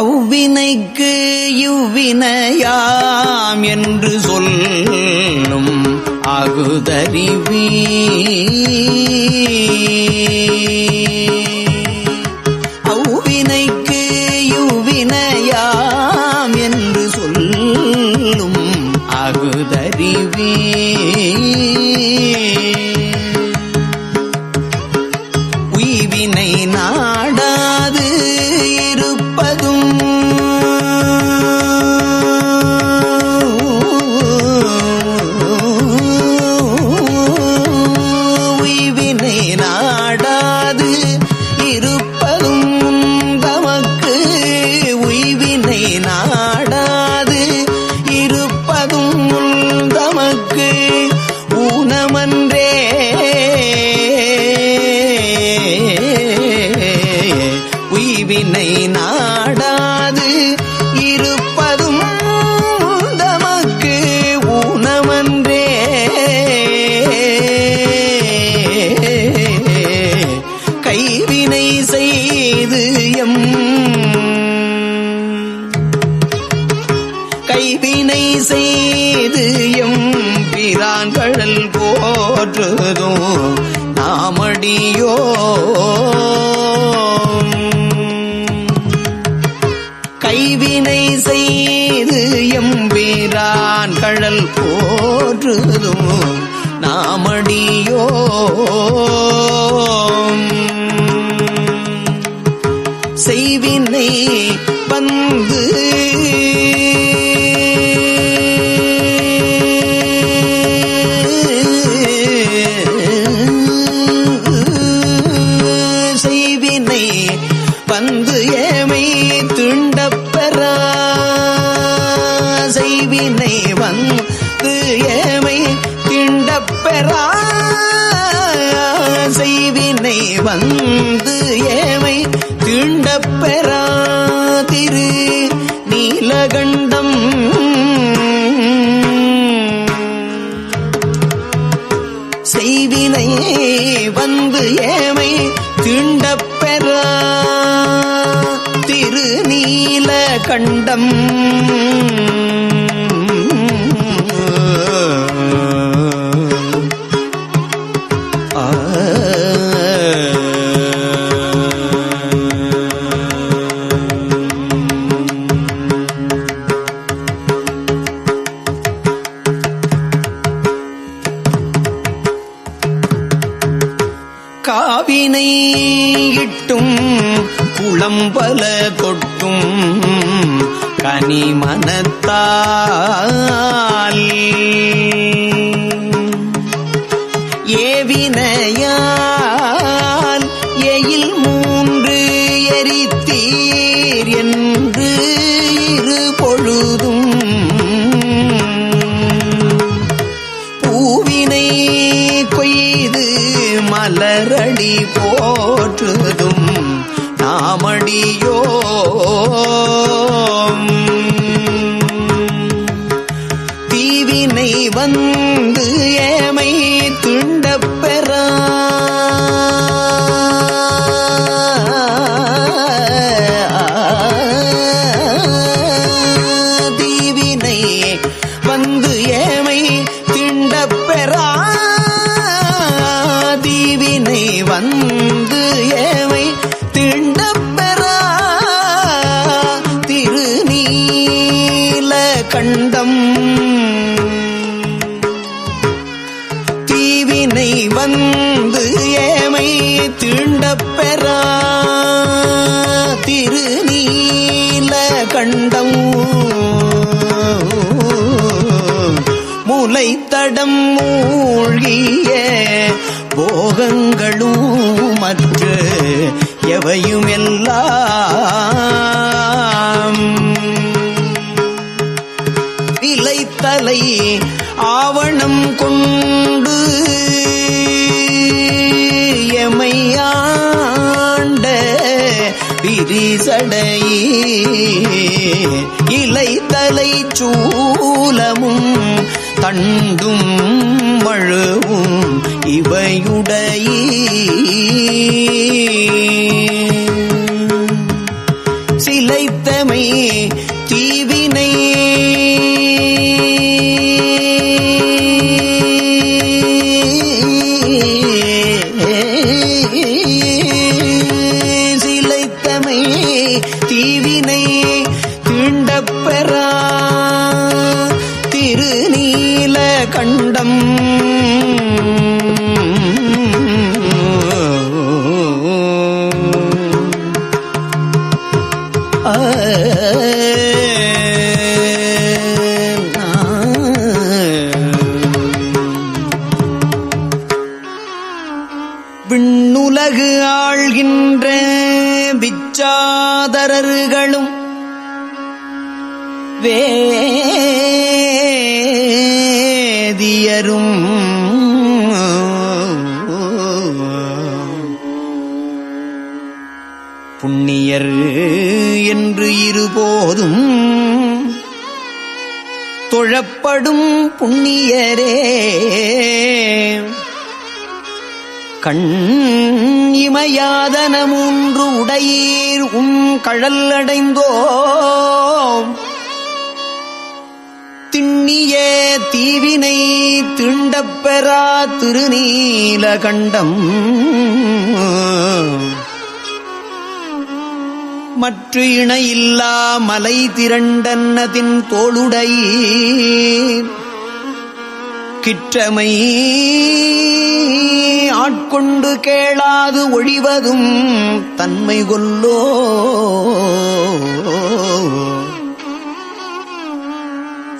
அவ்வினைக்கு இவ்வினையாம் என்று சொல்லும் அகுதறிவீ. எம்பீரான் கடல் போற்றுதும் நாமடியோ செய்வினை வந்து ஏமை திண்டப்பெறா. திருநீல கண்டம் yo பந்தம் மூழ்கிய போகங்களும் மற்ற எவையும் எல்லாம் விலைத்தலை ஆவணம் கொண்டு எமையாண்ட விரிசடை இலைத்தலை சூலமும் தண்டும் மழுவும் இவையுடைய கண் இமையாதன மூன்று உடையீர் உம் கழல் அடைந்தோம் திண்ணிய தீவினை திண்டப்பெறா திருநீலகண்டம் மற்ற இணையில்லா மலை திரண்டன்னதின் தோளுடை கிற்றமை ஆட்கொண்டு கேளாது ஒழிவதும் தன்மை கொல்லோ.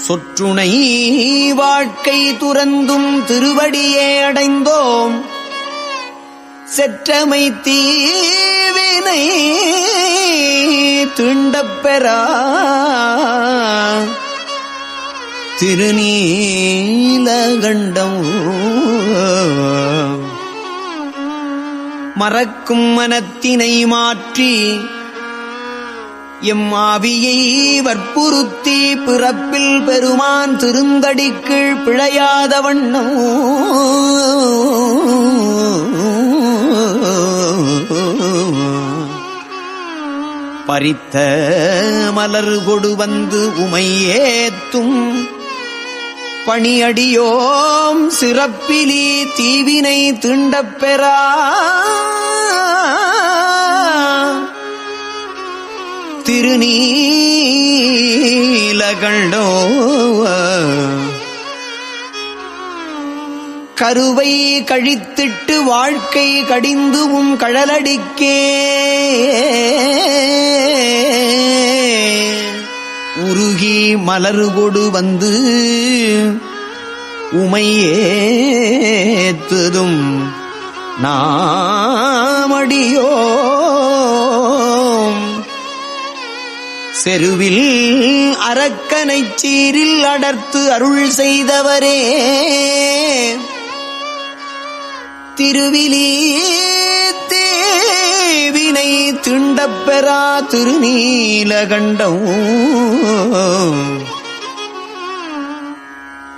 சொற்றுணை வாழ்க்கை துறந்தும் திருவடியே அடைந்தோம். செற்றமை தீவினை திண்டப்பெறா திருநீலகண்டம். மறக்கும் மனத்தினை மாற்றி எம் ஆவியை வற்புறுத்தி பிறப்பில் பெருமான் திருந்தடிக்கீழ் பிழையாத வண்ணம். பறித்த மலர் கொடு வந்து உமையேத்தும் பணியடியோம் சிறப்பிலி தீவினை திண்டப்பெறா திருநீலகண்டோ கருவை கழித்திட்டு வாழ்க்கை கடிந்து உம் கழலடிக்கே. உருகி மலருகொடு வந்து உமையேத்துதும் நாமடியோ செருவில் அரக்கனை சீரில் அடர்த்து அருள் செய்தவரே. திருவிலி தேவினை திண்டப்பெறா திருநீலகண்டம்.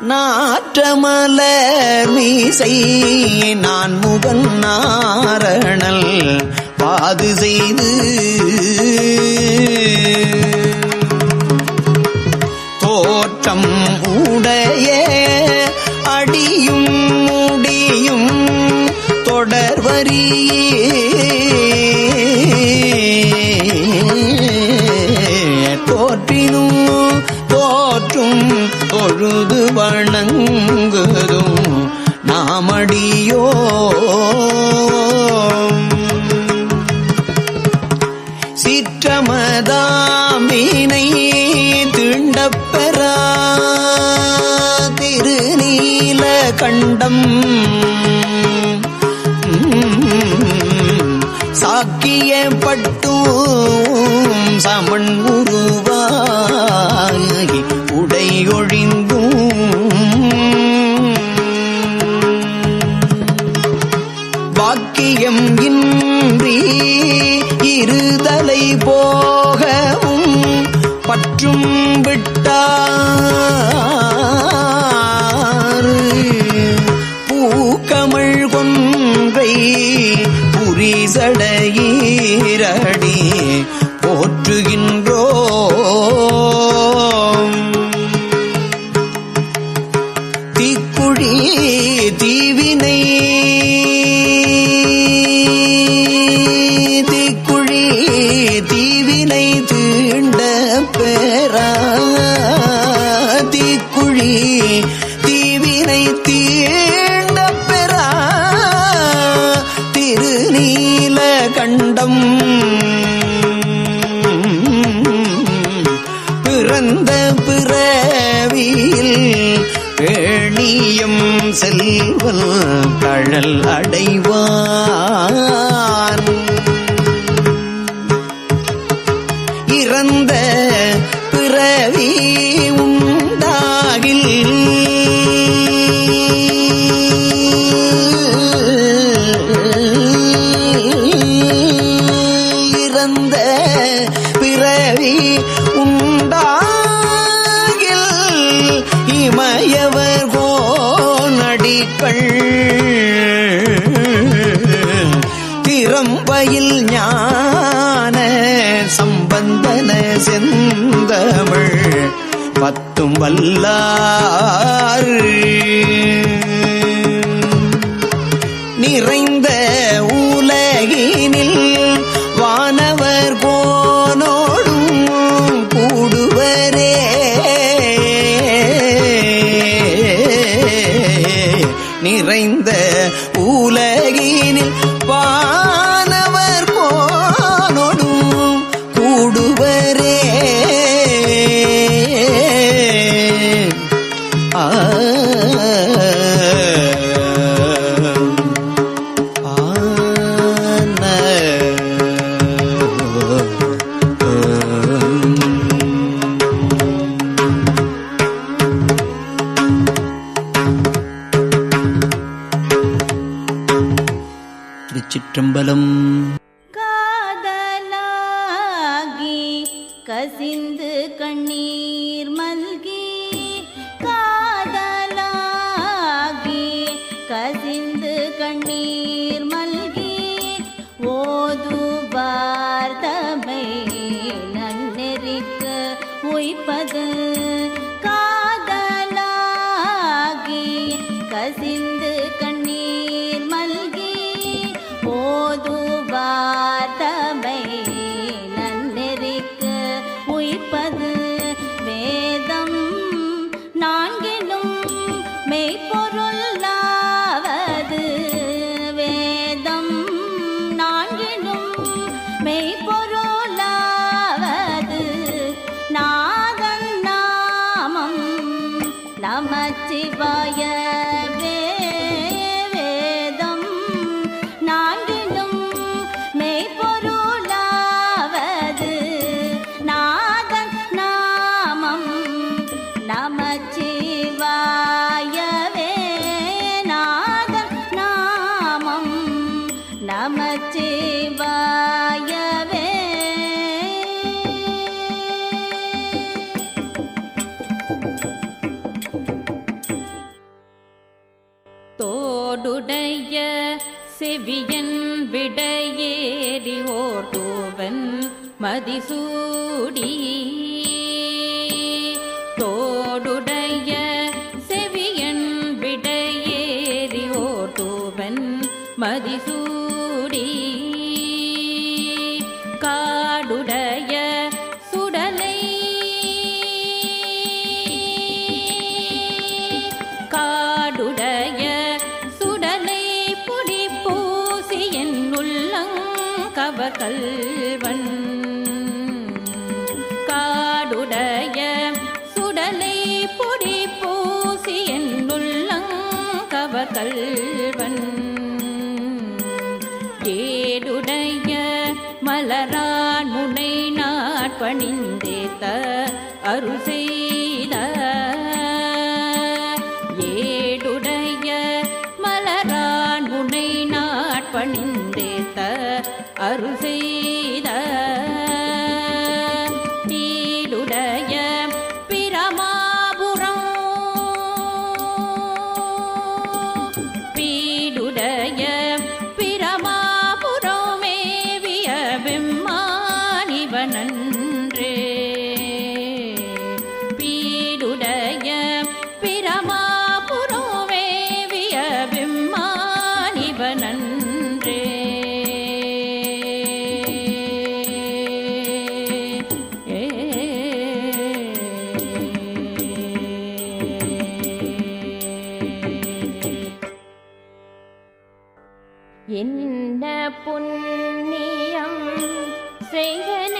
நாற்றமலர் மீசை நான் முகன் நாரணல் பாது செய்து. தோற்றம் உடைய அடியும் முடியும் தொடர்வரியே. பொழுது வணங்குதும் நாமடியோ. சிற்றமதாமினை திண்டப்பெறா. திருநீல கண்டம். சாக்கியப்பட்டும் சமன் உருவாகி உடையொழிந்த செல்வல் கழல் அடைவ வல்லார். நிறைந்த உலகினில் வானவர் கோனோடும் கூடுவரே. நிறைந்த நமச்சிவாயவே மதிசூடி. தோடுடைய செவியன் விடையேறி ஓட்டுவன் மதிசூ பணிந்தேத்த அருசெய்த என்ன புண்ணியம் செய்தன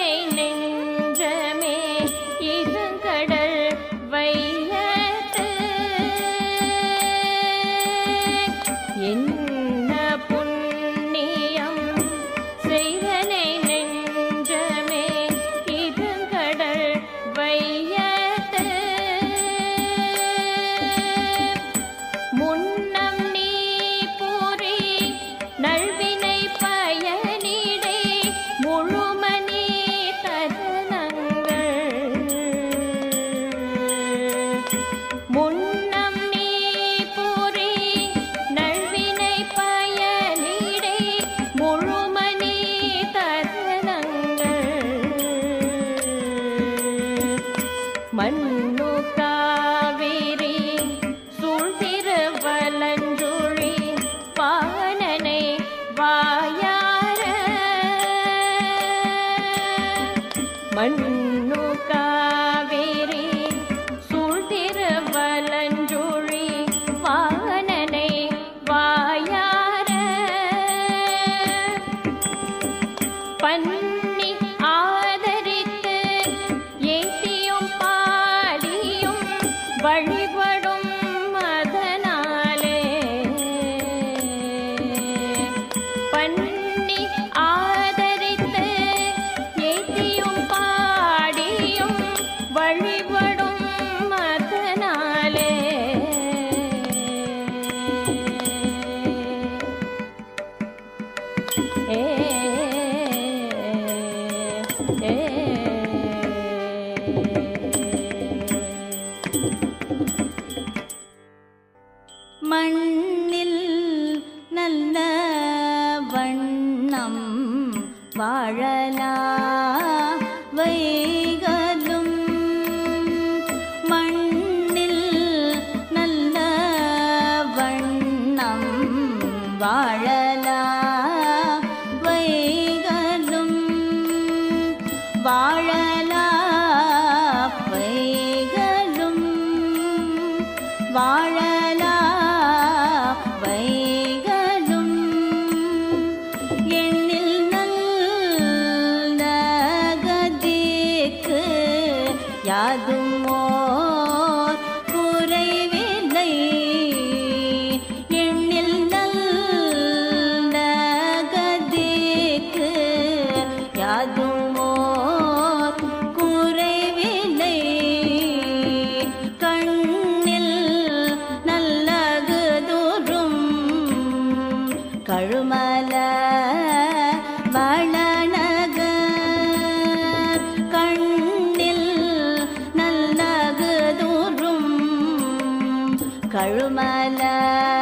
spiral my life.